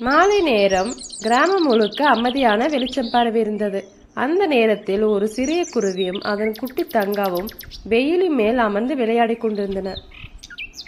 மாலை நேரம் கிராமம் முழுக்க அமைதியான வெளிச்சம் பரவியிருந்தது அந்த நேரத்தில் ஒரு சிறிய குருவியும் அதன் குட்டி தங்காவும் வெயிலின் மேல் அமர்ந்து விளையாடிக் கொண்டிருந்தன.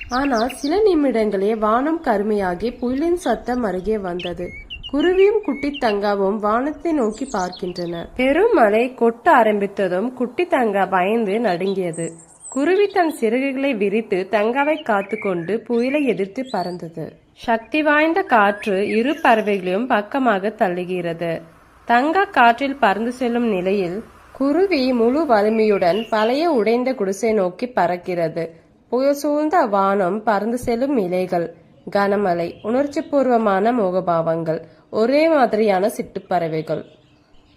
ஆனால் சில நிமிடங்களே வானம் கருமையாகி புயலின் சத்தம் அருகே வந்தது. குருவியும் குட்டி தங்காவும் வானத்தை நோக்கி பார்க்கின்றன. பெருமழை கொட்ட ஆரம்பித்ததும் குட்டி தங்கா பயந்து நடுங்கியது. குருவி தன் சிறகுகளை விரித்து தங்காவை காத்துக்கொண்டு புயலை எதிர்த்து பறந்தது. சக்தி வாய்ந்த காற்று இரு பறவைகளையும் பக்கமாக தள்ளுகிறது. தங்கா காற்றில் பறந்து செல்லும் நிலையில் குருவி முழு வலிமையுடன் பழைய உடைந்த குடிசை நோக்கி பறக்கிறது. புயல் சூழ்ந்த வானம் பறந்து செல்லும் இலைகள் கனமழை உணர்ச்சிபூர்வமான முகபாவங்கள் ஒரே மாதிரியான சிட்டுப்பறவைகள்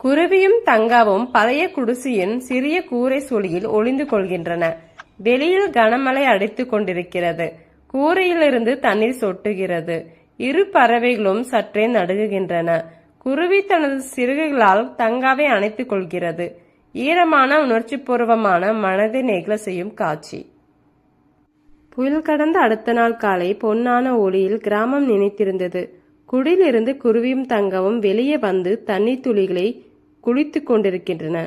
குருவியும் தங்காவும் பழைய குடிசையின் சிறிய கூரை சுழியில் ஒளிந்து கொள்கின்றன. வெளியில் கனமழை அடித்துக் கொண்டிருக்கிறது. கூரையிலிருந்து தண்ணீர் சொட்டுகிறது. இரு பறவைகளும் சற்றே நடுங்குகின்றன. குருவி தனது சிறுகுகளால் தங்காவை அணைத்துக் கொள்கிறது. ஈரமான உணர்ச்சிபூர்வமான மனதை நெகிழ செய்யும் காட்சி. புயல் கடந்த அடுத்த நாள் காலை பொன்னான ஒளியில் கிராமம் நினைத்திருந்தது. குடிலிருந்து குருவியும் தங்கவும் வெளியே வந்து தண்ணீர் துளிகளை குளித்துக் கொண்டிருக்கின்றன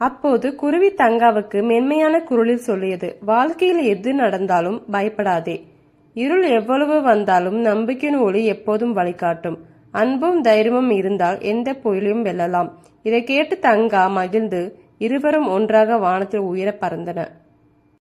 அப்போது குருவி தங்காவுக்கு மென்மையான குரலில் சொல்லியது வாழ்க்கையில் எது நடந்தாலும் பயப்படாதே. இருள் எவ்வளவு வந்தாலும் நம்பிக்கையின் ஒளி எப்போதும் வழிகாட்டும். அன்பும் தைரியமும் இருந்தால் எந்த புயலையும் வெல்லலாம் இதை கேட்டு தங்கா மகிழ்ந்து இருவரும் ஒன்றாக வானத்தில் உயர பறந்தன